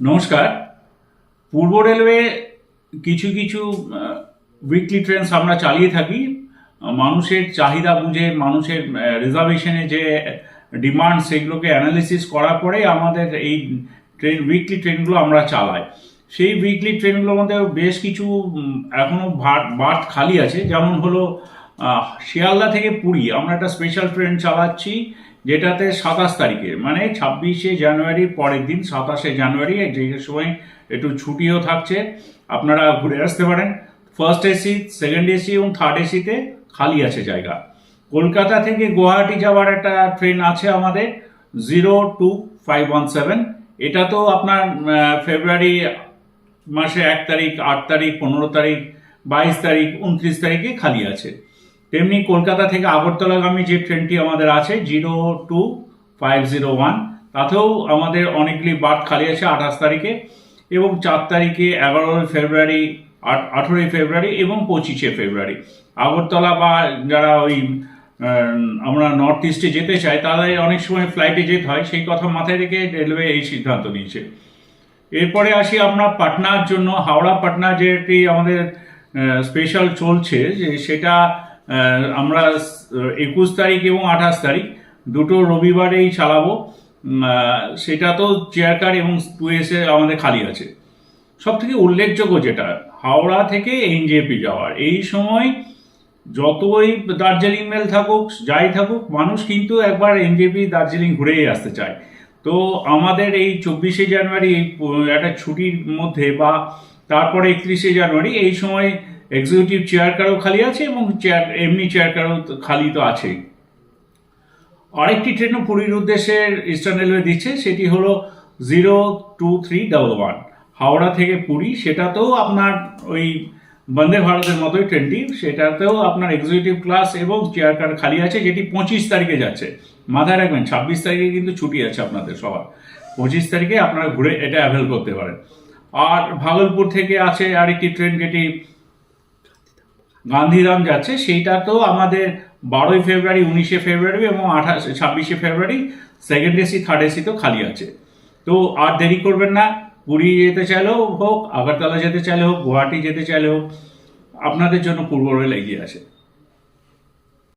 নমস্কার। পূর্ব রেলওয়ে কিছু কিছু উইকলি ট্রেনস আমরা চালিয়ে থাকি। মানুষের চাহিদা বুঝে, মানুষের রিজার্ভেশনে যে ডিমান্ড সেগুলোকে অ্যানালিসিস করার পরে আমাদের এই ট্রেন উইকলি ট্রেনগুলো আমরা চালাই। সেই উইকলি ট্রেনগুলোর মধ্যে বেশ কিছু এখনও এখনও ভাট বার্থ খালি আছে। যেমন হলো শিয়ালদা থেকে পুরী। আমরা একটা স্পেশাল ট্রেন চালাচ্ছি, যেটাতে সাতাশ তারিখে মানে ছাব্বিশে জানুয়ারির পরের দিন, সাতাশে জানুয়ারি যে সময় একটু ছুটিও থাকছে, আপনারা ঘুরে আসতে পারেন। ফার্স্ট এসি সেকেন্ড এসি এবং থার্ড এসিতে খালি আছে জায়গা। কলকাতা থেকে গুয়াহাটি যাওয়ার একটা ট্রেন আছে আমাদের zero two five one seven এটা তো আপনার ফেব্রুয়ারি মাসে এক তারিখ, আট তারিখ, পনেরো তারিখ, বাইশ তারিখ, উনত্রিশ তারিখে খালি আছে। তেমনি কলকাতা থেকে আগরতলাগামী যে ট্রেনটি আমাদের আছে zero two five zero one তাতেও আমাদের অনেকগুলি বার্থ খালি আছে আঠাশ তারিখে এবং চার তারিখে এগারোই ফেব্রুয়ারি আঠেরোই ফেব্রুয়ারি এবং পঁচিশে ফেব্রুয়ারি। আগরতলা বা যারা ওই আমরা নর্থ ইস্টে যেতে চাই, তাদের অনেক সময় ফ্লাইটে যেতে হয়, সেই কথা মাথায় রেখে রেলওয়ে এই সিদ্ধান্ত নিয়েছে। এরপরে আসি আমরা পাটনার জন্য হাওড়া পাটনা যেটি আমাদের স্পেশাল চলছে, যে সেটা আমরা একুশ তারিখ এবং আঠাশ তারিখ দুটো রবিবারেই চালাবো। সেটা তো চেয়ারকার এবং টু এসে আমাদের খালি আছে। সব থেকে উল্লেখযোগ্য যেটা, হাওড়া থেকে এনজেপি যাওয়ার। এই সময় যতই দার্জিলিং মেল থাকুক, যাই থাকুক, মানুষ কিন্তু একবার এনজেপি দার্জিলিং ঘুরেই আসতে চায়। তো আমাদের এই চব্বিশে জানুয়ারি একটা ছুটির মধ্যে বা তারপরে একত্রিশে জানুয়ারি, এই সময় এক্সিকিউটিভ চেয়ার কারও খালি আছে এবং চেয়ার এমনি চেয়ার কারও খালি তো আছেই। আরেকটি ট্রেনও পুরীর উদ্দেশ্যে ইস্টার্ন রেলওয়ে দিচ্ছে, সেটি হলো zero two three double one Howrah থেকে পুরী, সেটাতেও আপনার ওই বন্দে ভারতের মতোই ট্রেনটি, সেটাতেও আপনার এক্সিকিউটিভ ক্লাস এবং চেয়ার কার খালি আছে, যেটি পঁচিশ তারিখে যাচ্ছে। মাথায় রাখবেন, ছাব্বিশ তারিখে কিন্তু ছুটি আছে আপনাদের সবার। পঁচিশ তারিখে আপনারা ঘুরে এটা অ্যাভেল করতে পারেন। আর ভাগলপুর থেকে আছে আরেকটি ট্রেন, যেটি গান্ধীধাম যাচ্ছে, সেইটা তো আমাদের বারোই ফেব্রুয়ারি, উনিশে ফেব্রুয়ারি এবং আঠাশ, ছাব্বিশে ফেব্রুয়ারি সেকেন্ড এসি থার্ড এসি তো খালি আছে। তো আর দেরি করবেন না, পুরী যেতে চাইলেও হোক, আগরতলা যেতে চাইলে হোক, গুয়াহাটি যেতে চাইলে হোক, আপনাদের জন্য পূর্ব রেল এগিয়ে আছে।